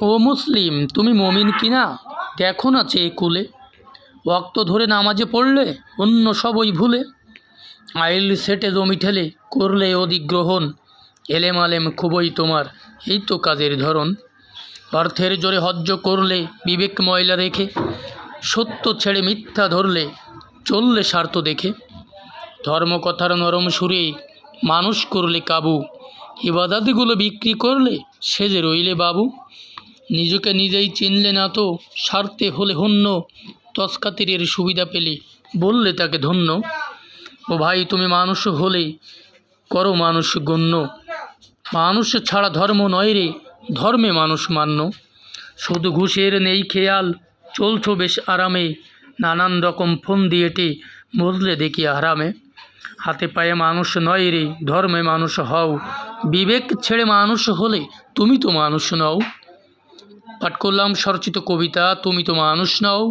ও মুসলিম, তুমি মমিন কিনা? দেখো না চেয়ে কুলে। ওয়াক্ত ধরে নামাজে পড়লে, অন্য সবই ভুলে। আইল সেটে জমি ঠেলে, করলে অধিগ্রহণ এলেম আলেম খুবই তোমার, এই তো কাজের ধরন। অর্থের জোরে হজ্জ করলে, বিবেক ময়লা রেখে। সত্য ছেড়ে মিথ্যা ধরলে, চললে স্বার্থ দেখে। ধর্মকথার নরম সুরে, মানুষ করলে কাবু। ইবাদাতগুলো বিক্রি করলে, সেজে রইলে বাবু। নিজেকে নিজেই চিনলে না তো স্বার্থে হলে হন্য তসকাতিরের সুবিধা পেলে। বললে তাকে ধন্য। ও ভাই, তুমি মানুষ হলে করো মানুষ গণ্য। মানুষ ছাড়া ধর্ম নয় রে, ধর্মে মানুষ মান্য। শুধু ঘুষের নেই খেয়াল, চলছ বেশ আরামে। নানান রকম ফোন দিয়েটে মজলে দেখি আরামে। হাতে পায়ে মানুষ নয় রে, ধর্মে মানুষ হও। বিবেক ছেড়ে মানুষ হলে তুমি তো মানুষ নও। পাঠ করলাম স্বরচিত কবিতা তুমি তো মানুষ নও।